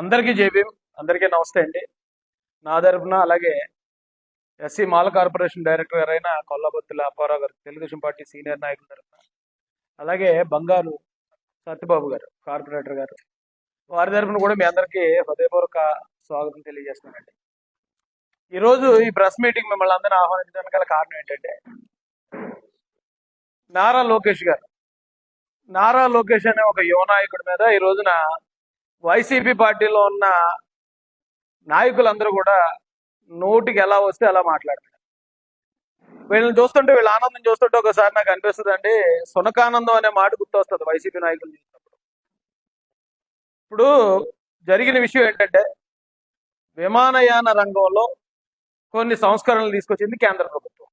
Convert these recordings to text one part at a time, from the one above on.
అందరికీ జేబీ అందరికీ నమస్తే అండి. నా తరపున అలాగే ఎస్సీ మాల కార్పొరేషన్ డైరెక్టర్ గారైన కొల్లబొత్తుల అప్పారావు గారు తెలుగుదేశం పార్టీ సీనియర్ నాయకుల తరఫున అలాగే బంగారు సత్యబాబు గారు కార్పొరేటర్ గారు వారి తరపున కూడా మీ అందరికీ హృదయపూర్వక స్వాగతం తెలియజేస్తున్నానండి. ఈరోజు ఈ ప్రెస్ మీటింగ్ మిమ్మల్ని అందరినీ ఆహ్వానించడానికి గల కారణం ఏంటంటే నారా లోకేష్ గారు. నారా లోకేష్ అనే ఒక యువ నాయకుడి మీద ఈ రోజున వైసీపీ పార్టీలో ఉన్న నాయకులందరూ కూడా నోటికి ఎలా వస్తే అలా మాట్లాడతారు. వీళ్ళని చూస్తుంటే వీళ్ళ ఆనందం చూస్తుంటే ఒకసారి నాకు అనిపిస్తుంది అండి సునకానందం అనే మాట గుర్తొస్తుంది వైసీపీ నాయకులు చూసినప్పుడు. ఇప్పుడు జరిగిన విషయం ఏంటంటే విమానయాన రంగంలో కొన్ని సంస్కరణలు తీసుకొచ్చింది కేంద్ర ప్రభుత్వం.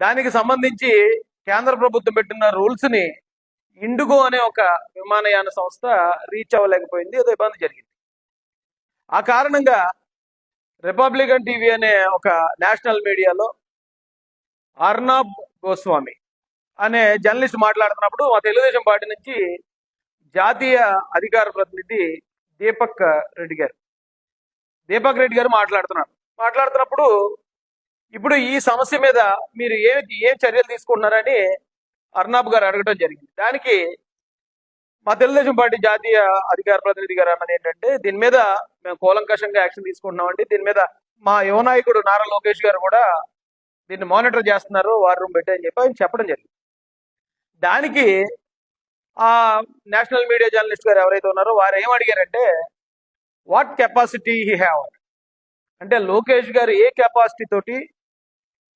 దానికి సంబంధించి కేంద్ర ప్రభుత్వం పెట్టిన రూల్స్ని ఇండుగో అనే ఒక విమానయాన సంస్థ రీచ్ అవ్వలేకపోయింది ఏదో ఇబ్బంది జరిగింది. ఆ కారణంగా రిపబ్లికన్ టీవీ అనే ఒక నేషనల్ మీడియాలో అర్నాబ్ గోస్వామి అనే జర్నలిస్ట్ మాట్లాడుతున్నప్పుడు మా తెలుగుదేశం పార్టీ నుంచి జాతీయ అధికార ప్రతినిధి దీపక్ రెడ్డి గారు. దీపక్ రెడ్డి గారు మాట్లాడుతున్నారు. మాట్లాడుతున్నప్పుడు ఇప్పుడు ఈ సమస్య మీద మీరు ఏ ఏం చర్యలు తీసుకుంటున్నారని అర్నాబ్ గారు అడగడం జరిగింది. దానికి మా తెలుగుదేశం పార్టీ జాతీయ అధికార ప్రతినిధి గారు అన్నది ఏంటంటే దీని మీద మేము కూలంకషంగా యాక్షన్ తీసుకుంటున్నామండి. దీని మీద మా యువ నాయకుడు నారా లోకేష్ గారు కూడా దీన్ని మానిటర్ చేస్తున్నారు వార్ రూమ్ పెట్టని చెప్పి ఆయన చెప్పడం జరిగింది. దానికి ఆ నేషనల్ మీడియా జర్నలిస్ట్ గారు ఎవరైతే ఉన్నారో వారు ఏం అడిగారంటే వాట్ కెపాసిటీ హీ హ్యావ్ అంటే లోకేష్ గారు ఏ కెపాసిటీ తోటి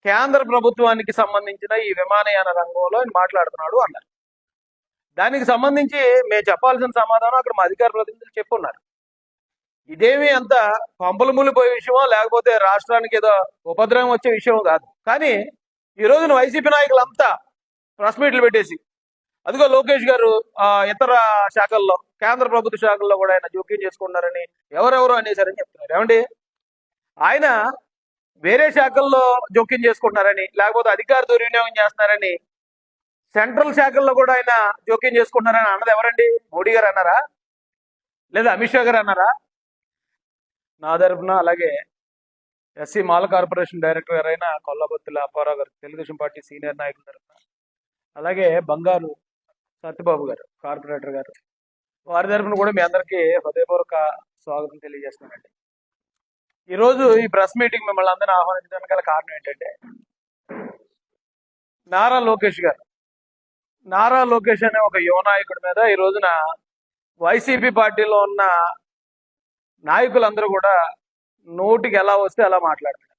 కేంద్ర ప్రభుత్వానికి సంబంధించిన ఈ విమానయాన రంగంలో ఆయన మాట్లాడుతున్నాడు అన్నారు. దానికి సంబంధించి మేము చెప్పాల్సిన సమాధానం అక్కడ మా అధికార ప్రతినిధులు చెప్పున్నారు. ఇదేమి అంత పంపలు ములిపోయే విషయమో లేకపోతే రాష్ట్రానికి ఏదో ఉపద్రవం వచ్చే విషయం కాదు. కానీ ఈ రోజున వైసీపీ నాయకులంతా ప్రెస్ మీట్లు పెట్టేసి అదిగో లోకేష్ గారు ఆ, ఇతర శాఖల్లో కేంద్ర ప్రభుత్వ శాఖల్లో కూడా ఆయన జోక్యం చేసుకున్నారని ఎవరెవరు అనేసారని చెప్తున్నారు. ఏమండి? ఆయన వేరే శాఖల్లో జోక్యం చేసుకుంటున్నారని లేకపోతే అధికార దుర్వినియోగం చేస్తున్నారని సెంట్రల్ శాఖల్లో కూడా ఆయన జోక్యం చేసుకుంటున్నారని అన్నది ఎవరండి? మోడీ గారు అన్నారా? లేదా అమిత్ షా గారు అన్నారా? నా తరపున అలాగే ఎస్సీ మాల కార్పొరేషన్ డైరెక్టర్ గారైన కొల్లబొత్తుల అప్పారావు గారు తెలుగుదేశం పార్టీ సీనియర్ నాయకుల తరఫున అలాగే బంగారు సత్యబాబు గారు కార్పొరేటర్ గారు వారి తరపున కూడా మీ అందరికీ హృదయపూర్వక స్వాగతం తెలియజేస్తున్నానండి. ఈరోజు ఈ ప్రెస్ మీటింగ్ మిమ్మల్ని అందరినీ ఆహ్వానించడానికి గల కారణం ఏంటంటే నారా లోకేష్ గారు. నారా లోకేష్ అనే ఒక యువ నాయకుడి మీద ఈ రోజున వైసీపీ పార్టీలో ఉన్న నాయకులందరూ కూడా నోటికి ఎలా వస్తే అలా మాట్లాడతారు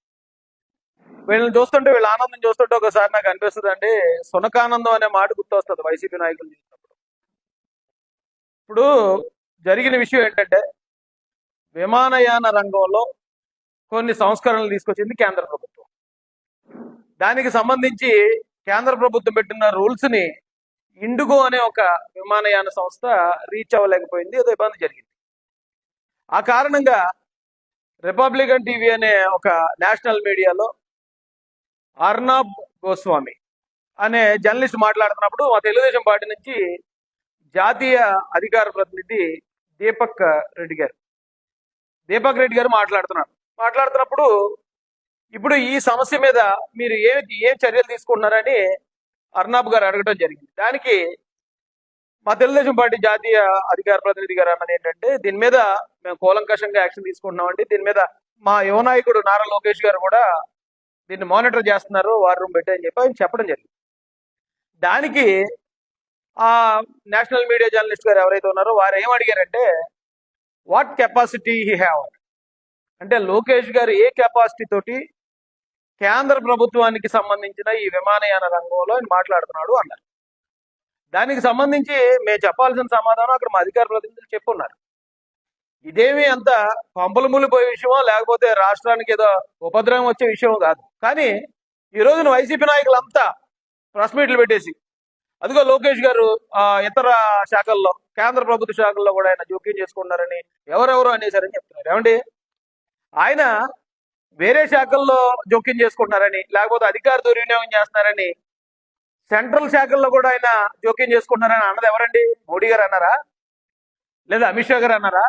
వీళ్ళని చూస్తుంటే వీళ్ళ ఆనందం చూస్తుంటే ఒకసారి నాకు అనిపిస్తుంది అండి సునకానందం అనే మాట గుర్తొస్తుంది వైసీపీ నాయకులు చూసినప్పుడు. ఇప్పుడు జరిగిన విషయం ఏంటంటే విమానయాన రంగంలో కొన్ని సంస్కరణలు తీసుకొచ్చింది కేంద్ర ప్రభుత్వం. దానికి సంబంధించి కేంద్ర ప్రభుత్వం పెట్టిన రూల్స్ని ఇండుగో అనే ఒక విమానయాన సంస్థ రీచ్ అవ్వలేకపోయింది ఏదో ఇబ్బంది జరిగింది. ఆ కారణంగా రిపబ్లికన్ టీవీ అనే ఒక నేషనల్ మీడియాలో అర్నాబ్ గోస్వామి అనే జర్నలిస్ట్ మాట్లాడుతున్నప్పుడు మా తెలుగుదేశం పార్టీ నుంచి జాతీయ అధికార ప్రతినిధి దీపక్ రెడ్డి గారు. దీపక్ రెడ్డి గారు మాట్లాడుతున్నారు మాట్లాడుతున్నప్పుడు ఇప్పుడు ఈ సమస్య మీద మీరు ఏ ఏం చర్యలు తీసుకుంటున్నారని అర్నాబ్ గారు అడగడం జరిగింది. దానికి మా తెలుగుదేశం పార్టీ జాతీయ అధికార ప్రతినిధి గారు అన్నది ఏంటంటే దీని మీద మేము కూలంకషంగా యాక్షన్ తీసుకుంటున్నామండి. దీని మీద మా యువ నాయకుడు నారా లోకేష్ గారు కూడా దీన్ని మానిటర్ చేస్తున్నారు వార్ రూమ్ పెట్టని చెప్పి ఆయన చెప్పడం జరిగింది. దానికి ఆ నేషనల్ మీడియా జర్నలిస్ట్ గారు ఎవరైతే ఉన్నారో వారు ఏం అడిగారంటే వాట్ కెపాసిటీ హీ హ్యావ్ అంటే లోకేష్ గారు ఏ కెపాసిటీ తోటి కేంద్ర ప్రభుత్వానికి సంబంధించిన ఈ విమానయాన రంగంలో ఆయన మాట్లాడుతున్నాడు అన్నారు. దానికి సంబంధించి మేము చెప్పాల్సిన సమాధానం అక్కడ మా అధికార ప్రతినిధులు చెప్పున్నారు. ఇదేమి అంత పంపలు ములిపోయే విషయమో లేకపోతే రాష్ట్రానికి ఏదో ఉపద్రవం వచ్చే విషయం కాదు. కానీ ఈ రోజున వైసీపీ నాయకులంతా ప్రెస్ మీట్లు పెట్టేసి అదిగో లోకేష్ గారు ఇతర శాఖల్లో కేంద్ర ప్రభుత్వ శాఖల్లో కూడా ఆయన జోక్యం చేసుకున్నారని ఎవరెవరు అనేసారని చెప్తున్నారు. ఏమండి? ఆయన వేరే శాఖల్లో జోక్యం చేసుకుంటున్నారని లేకపోతే అధికార దుర్వినియోగం చేస్తున్నారని సెంట్రల్ శాఖల్లో కూడా ఆయన జోక్యం చేసుకుంటున్నారని అన్నది ఎవరండి? మోడీ గారు అన్నారా? లేదా అమిత్ షా గారు అన్నారా?